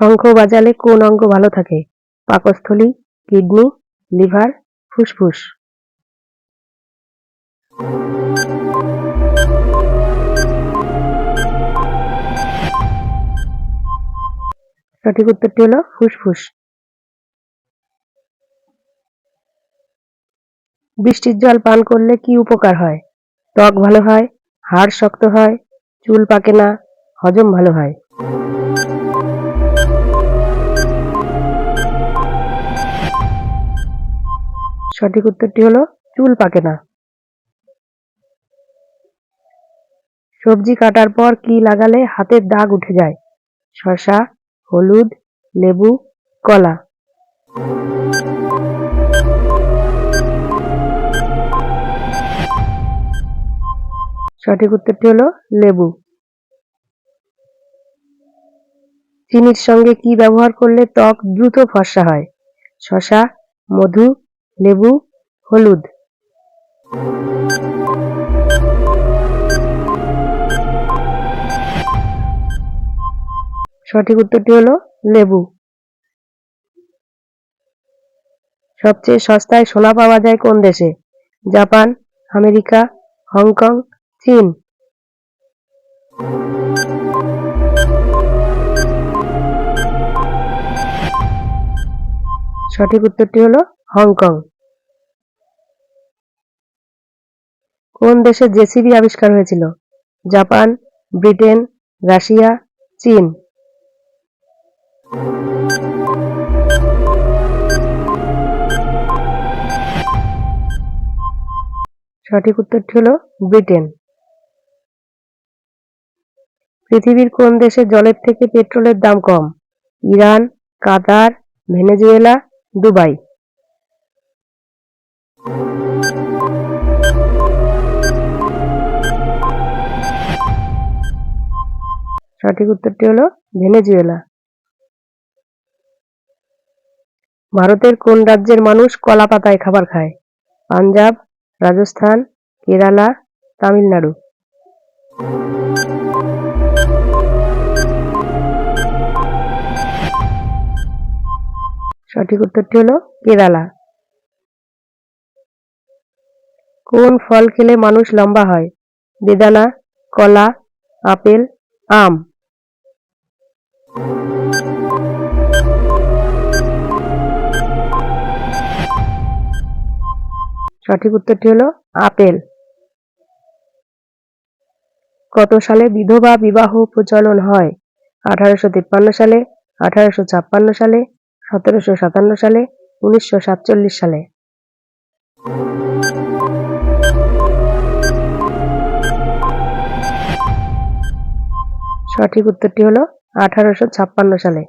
শঙ্খ বাজালে কোন অঙ্গ ভালো থাকে? পাকস্থলী, কিডনি, লিভার, ফুসফুস। সঠিক উত্তরটি হলো ফুসফুস। বৃষ্টির জল পান করলে কি উপকার হয়? ত্বক ভালো হয়, হাড় শক্ত হয়, চুল পাকে না, হজম ভালো হয়। সঠিক উত্তরটি হলো চুল পাকে না। সবজি কাটার পর কি লাগালে হাতের দাগ উঠে যায়? শসা, হলুদ, লেবু, কলা। সঠিক উত্তরটি হলো লেবু। চিনির সঙ্গে কি ব্যবহার করলে ত্বক দ্রুত ফর্সা হয়? শসা, মধু লেবু, হলুদ। সঠিক উত্তরটি হলো লেবু। সবচেয়ে সস্তায় সোনা পাওয়া যায় কোন দেশে? জাপান, আমেরিকা, হংকং, চীন। সঠিক উত্তরটি হলো হংকং। কোন দেশে জেসিবি আবিষ্কার হয়েছিল? জাপান, ব্রিটেন, রাশিয়া, চীন। সঠিক উত্তরটি হলো ব্রিটেন। পৃথিবীর কোন দেশে জলের থেকে পেট্রোলের দাম কম? Iran, Qatar, Venezuela, Dubai. সঠিক উত্তরটি হলো ভেনেজুয়েলা। ভারতের কোন রাজ্যের মানুষ কলা পাতায় খাবার খায়? পাঞ্জাব, রাজস্থান, কেরালা, তামিলনাড়ু। সঠিক উত্তরটি হলো কেরালা। কোন ফল খেলে মানুষ লম্বা হয়? বেদানা, কলা, আপেল, আম। সঠিক উত্তরটি হলো আপেল। কত সালে বিধবা বিবাহ প্রচলন হয়? আঠারোশো তিপ্পান্ন সালে, আঠারোশো ছাপ্পান্ন সালে, সতেরোশো সাতান্ন সালে, উনিশশো সাতচল্লিশ সালে। সঠিক উত্তরটি হলো আঠারোশো ছাপ্পান্ন সালে।